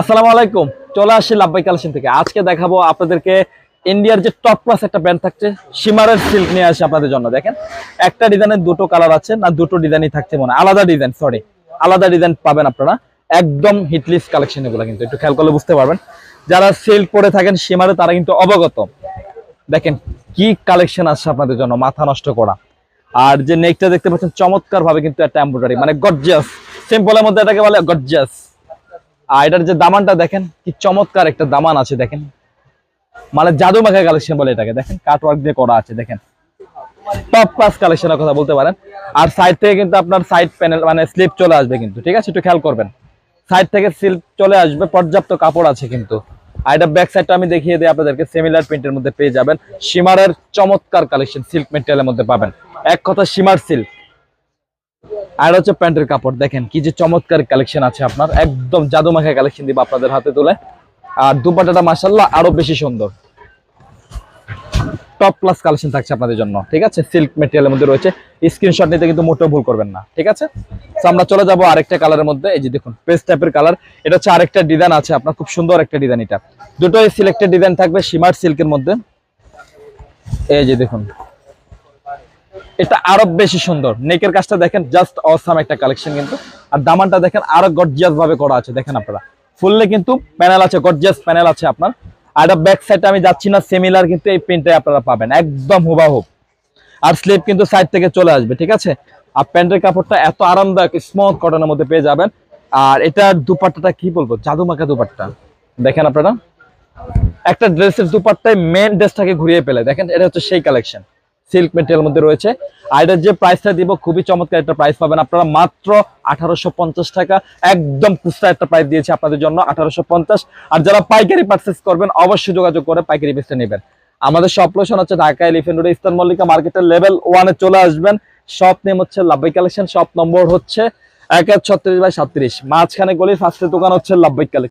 আসসালামু আলাইকুম। চলে আসি লাভবাই কালেকশন থেকে। আজকে দেখাবো আপনাদেরকে ইন্ডিয়ার যে টপ ক্লাস একটা ব্যান্ড থাকছে সীমারের সিল্ক নিয়ে আসি আপনাদের জন্য, দেখেন। একটা ডিজাইনের দুটো কালার আছে, না, দুটো ডিজাইনই থাকছে মনে আলাদা ডিজাইন সরি আলাদা ডিজাইন পাবেন আপনারা। একদম হিটলিস কালেকশন এগুলো কিন্তু, একটু খেয়াল করলে বুঝতে পারবেন। যারা সিল্ক পরে থাকেন সীমারে তারা কিন্তু অবগত। দেখেন, কি কালেকশন আছে আপনাদের জন্য, মাথা নষ্ট করা। আর যে নেকটা দেখতে পাচ্ছেন চমৎকার ভাবে কিন্তু একটা এমব্রয়ডারি মানে গর্জিয়াস সিম্পলের মধ্যে এটাকে বলে গর্জিয়াস আর এটার যে দামানটা দেখেন, কি চমৎকার একটা দামান আছে দেখেন। মানে জাদু মাখা কালেকশন বলে এটাকে, দেখেন কাট ওয়ার্ক দিয়ে করা আছে, দেখেন। টপ ক্লাস কালেকশনের কথা বলতে পারেন। আর সাইড থেকে কিন্তু আপনার সাইড প্যানেল মানে স্লিপ চলে আসবে কিন্তু, ঠিক আছে? একটু খেয়াল করবেন। সাইড থেকে স্লিপ চলে আসবে, পর্যাপ্ত কাপড় আছে কিন্তু। আর এটা ব্যাক সাইডটা আমি দেখিয়ে দিই, আপনাদেরকে সিমিলার প্রিন্টের মধ্যে পেয়ে যাবেন। সীমারের চমৎকার কালেকশন সিল্ক মেটেরিয়ালের মধ্যে পাবেন। এক কথা সীমার সিল্ক আর হচ্ছে প্যান্টের কাপড়, দেখেন কি যে চমৎকার কালেকশন আছে আপনার। একদম জাদু মাখা কালেকশন দিব আপনাদের হাতে তুলে। আর দুপাটাটা মাসাল্লাহ আরও বেশি সুন্দর। টপ ক্লাস কালেকশন থাকছে আপনাদের জন্য, ঠিক আছে? সিল্ক মেটেরিয়ালের মধ্যে রয়েছে। স্ক্রিনশট নিতে কিন্তু মোটেও ভুল করবেন না, ঠিক আছে? আমরা চলে যাব আরেকটা কালারের মধ্যে। এই যে দেখুন পেস্ট টাইপের কালার এটা হচ্ছে আরেকটা ডিজাইন আছে আপনার, খুব সুন্দর একটা ডিজাইন এটা। দুটোই সিলেক্টেড ডিজাইন থাকবে সীমার সিল্কের মধ্যে। এই যে দেখুন এটা আরও বেশি সুন্দর। নেকের কাজটা দেখেন জাস্ট অসাম একটা কালেকশন কিন্তু। আর দামানটা দেখেন, আরও গর্জিয়াস ভাবে করা আছে, দেখেন আপনারা। ফুললে কিন্তু প্যানেল আছে গর্জিয়াস প্যানেল আছে আপনার। আর ব্যাক সাইডে আমি যাচ্ছি না সিমিলার কিন্তু এই প্রিন্টে আপনারা পাবেন, একদম হুবাহুব। আর স্লিপ কিন্তু সাইড থেকে চলে আসবে, ঠিক আছে? আর প্যান্টের কাপড়টা এত আরামদায়ক স্মুথ কটনের মধ্যে পেয়ে যাবেন। আর এটার দুপাট্টাটা কি বলব জাদু মাখা দুপাট্টা। দেখেন আপনারা। একটা ড্রেসের দুপাট্টায় মেন ড্রেসটাকে ঘুরিয়ে ফেলে দেখেন, এটা হচ্ছে সেই কালেকশন সিল্ক মেটেরিয়াল মধ্যে রয়েছে। আর এটার যে প্রাইসটা দিব, খুবই চমৎকার একটা প্রাইস পাবেন আপনারা। মাত্র আঠারোশো পঞ্চাশ টাকা। একদম খুচরা একটা প্রাইস দিয়েছে আপনাদের জন্য, আঠারোশো পঞ্চাশ। আর যারা পাইকারি পার্চেস করবেন, অবশ্যই যোগাযোগ করে পাইকারি বেচতে নেবেন। আমাদের সব লোকেশন হচ্ছে Dhaka elephant road eastern Mallika মার্কেটের লেভেল ওয়ানে চলে আসবেন। শপ নেম হচ্ছে লাভবাই কালেকশন শপ নম্বর হচ্ছে এক এক ছত্রিশ বাই সাত্রিশ। মাঝখানে গলির ফার্স্টের দোকান হচ্ছে লাভবাই কালেকশন